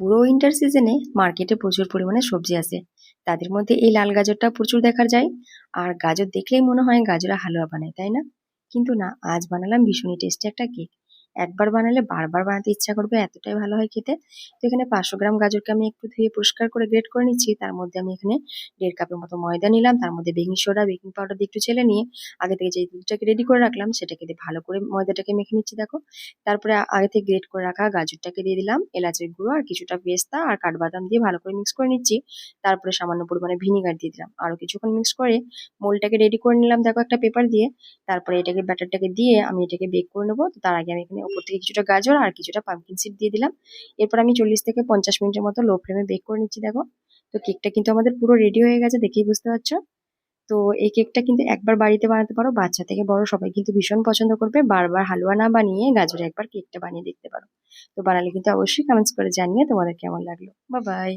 পুরো উইন্টার সিজনে মার্কেটে প্রচুর পরিমাণে সবজি আছে। তাদের মধ্যে এই লাল গাজরটা প্রচুর দেখা যায়। আর গাজর দেখলেই মনে হয় গাজরা হালুয়া বানায়, তাই না? কিন্তু না, আজ বানালাম ভীষণই টেস্টি একটা কেক একবার বানালে বারবার বানাতে ইচ্ছা করবে, এতটাই ভালো হয় খেতে। তো এখানে পাঁচশো গ্রাম গাজরকে আমি একটু ধুয়ে পরিষ্কার করে গ্রেট করে নিচ্ছি। তার মধ্যে আমি এখানে দেড় কাপের মতো ময়দা নিলাম, তার মধ্যে বেকিং সোডা, বেকিং পাউডার দিয়ে একটু ছেলে নিয়ে আগে থেকে যে দুধটাকে রেডি করে রাখলাম, সেটাকে দিয়ে ভালো করে ময়দাটাকে মেখে নিচ্ছি, দেখো। তারপরে আগে থেকে গ্রেট করে রাখা গাজরটাকে দিয়ে দিলাম, এলাচের গুঁড়ো আর কিছুটা পেস্তা আর কাঠবাদাম দিয়ে ভালো করে মিক্স করে নিচ্ছি। তারপরে সামান্য পরিমাণে ভিনিগার দিয়ে দিলাম। আরও কিছুক্ষণ মিক্স করে মোলটাকে রেডি করে নিলাম, দেখো একটা পেপার দিয়ে। তারপরে এটাকে ব্যাটারটাকে দিয়ে আমি এটাকে বেক করে নেব। তো তার আগে আমি এখানে ওপর থেকে কিছুটা গাজর আর কিছুটা পাম্পকিন সিড দিয়ে দিলাম। এরপর আমি চল্লিশ থেকে পঞ্চাশ মিনিটের মতো লো ফ্লেমে বেক করে নিচ্ছি, দেখো। তো কেকটা কিন্তু আমাদের পুরো রেডি হয়ে গেছে, দেখেই বুঝতে পারছ। তো এই কেকটা কিন্তু একবার বাড়িতে বানাতে পারো, বাচ্চা থেকে বড় সবাই কিন্তু ভীষণ পছন্দ করবে। বারবার হালুয়া না বানিয়ে গাজরে একবার কেকটা বানিয়ে দেখতে পারো। তো বানালে কিন্তু অবশ্যই কমেন্টস করে জানিয়ে তোমাদের কেমন লাগল। বা বাই